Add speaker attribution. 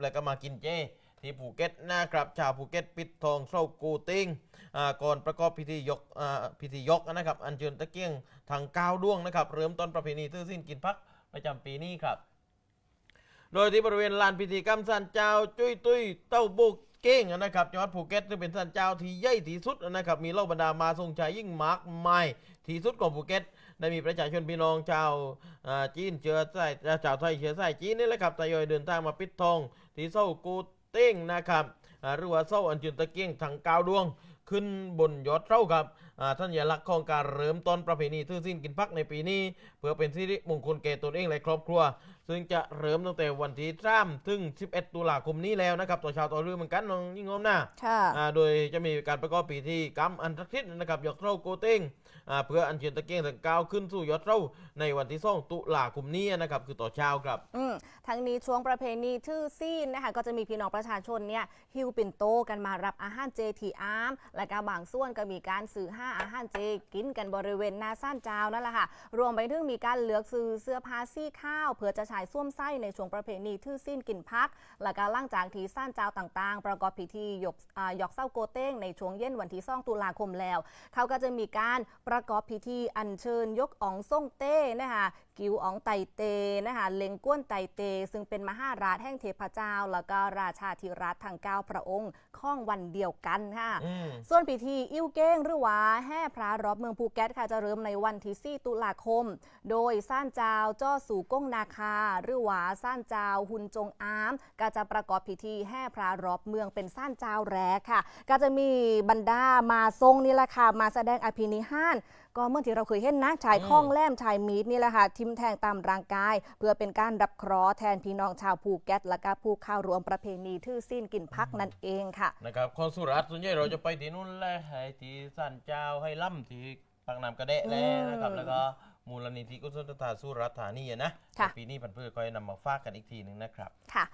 Speaker 1: แล้วก็มากินเจ ที่ภูเก็ตนะครับ ชาวภูเก็ตปิดทองเศร้ากูติงก่อนประกอบพิธียกพิธียกนะครับ อัญเชิญตะเกียงทางก้าวด้วงนะครับ เริ่มต้นประเพณีซื้อสิ้นกินพักประจำปีนี้ครับ โดยที่บริเวณลานพิธีกรรมสันเจ้าจุ้ยตุ้ยเต้าบุก เก้งนะครับจังหวัดภูเก็ตซึ่งเป็นสันเจ้าที่ใหญ่ที่สุดนะครับมีเหล่าบรรดามาทรงชายยิ่งมากมายที่สุดของภูเก็ตได้มีประชาชนพี่น้องชาวจีนเชื้อสายชาวไทยเชื้อสายจีนนี่แหละครับทยอยเดินทางมาปิดทองที่เศร้ากูเต้งนะครับหรือว่าเศร้าอันจุนตะเกียงทางก้าวดวง ขึ้นบนยอดเศร้าครับอ่าท่านยาลักษณ์ของการเริ่มต้นประเพณีทื่อสิ้นกินพักในปีนี้ เพื่อเป็นสิริมงคลแก่ตนเองและครอบครัว ซึ่งจะเริ่มตั้งแต่วันที่3ถึง 11 ตุลาคมนี้แล้วนะครับต่อชาวต่อเรือเหมือนกันน้องยิ่งงอมหน้า
Speaker 2: ค่ะ
Speaker 1: อ่าโดยจะมีการประกอบพิธีกรรมอันศักดิ์สิทธิ์นะครับยกเท่าโกเต้งอ่าเพื่ออัญเชิญตะเกียงตะก้าวขึ้นสู่ยอดเท่าในวันที่2ตุลาคมนี้นะครับคือต่อเช้าครับ
Speaker 2: อืมทั้งนี้ช่วงประเพณีทื่อซีนนะคะก็จะมีพี่น้องประชาชนเนี่ยฮิวปิ่นโตกันมารับอาหารเจทีอาร์มและก็บางส่วนก็มีการซื้อห้าอาหารเจกินกันบริเวณหนาซ่านเจ้านั่นแหละค่ะ รวมไปถึงมีการเลือกซื้อเสื้อผ้าซี่ข้าว เพื่อจะฉายส้วมไส้ในช่วงประเพณีทื่อซีนกินพัก และก็ล่างจากที่ซ่านเจ้าต่างๆ ประกอบพิธียกยกเศร้าโกเต้งในช่วงเย็นวันที่2ตุลาคมแล้ว เขาก็จะมีการประกอบพิธีอัญเชิญยกอ๋องส่งเต้นะคะกิวอ๋องไตเตนะคะเล็งก้วนไตเต ซึ่งเป็นมหาราชแห่งเทพเจ้า แล้วก็ราชาธิราชทั้งเก้าพระองค์ข้องวันเดียวกันค่ะส่วนพิธีอิ่วเก้งหรือว่าแห่พระรอบเมืองภูเก็ตค่ะจะเริ่มในวันที่4ตุลาคม โดยซ่านเจ้าจ้อสู่ก้งนาคา หรือว่าซ่านเจ้าหุนจงอาม ก็จะประกอบพิธีแห่พระรอบเมืองเป็นซ่านเจ้าแรกค่ะ ก็จะมีบรรดามาทรงนี่แหละค่ะมาแสดงอภินิหาร ก็เมื่อที่เราเคยเห็นนะชายข้องแหลมชายมีดนี่แหละค่ะทิมแทงตามร่างกาย เพื่อเป็นการรับเคราะห์แทนพี่น้องชาวภูเก็ตและก็ผู้เข้ารวมประเพณีทื่อสิ้นกินพักนั่นเองค่ะ
Speaker 1: นะครับคนสุราษฎร์ส่วนใหญ่เราจะไปที่นู่นแหละให้ที่สันเจ้าให้ล่ำที่ปากน้ำกระเดะแล้วนะครับ
Speaker 2: อืม
Speaker 1: แล้วก็มูลนิธิกุศลธาสุราษฎร์ธานีอะนะ
Speaker 2: ค่ะ
Speaker 1: แต่ปีนี้พันธุ์พืชคอยนำมาฝากกันอีกทีหนึ่งนะครับ
Speaker 2: ค่ะ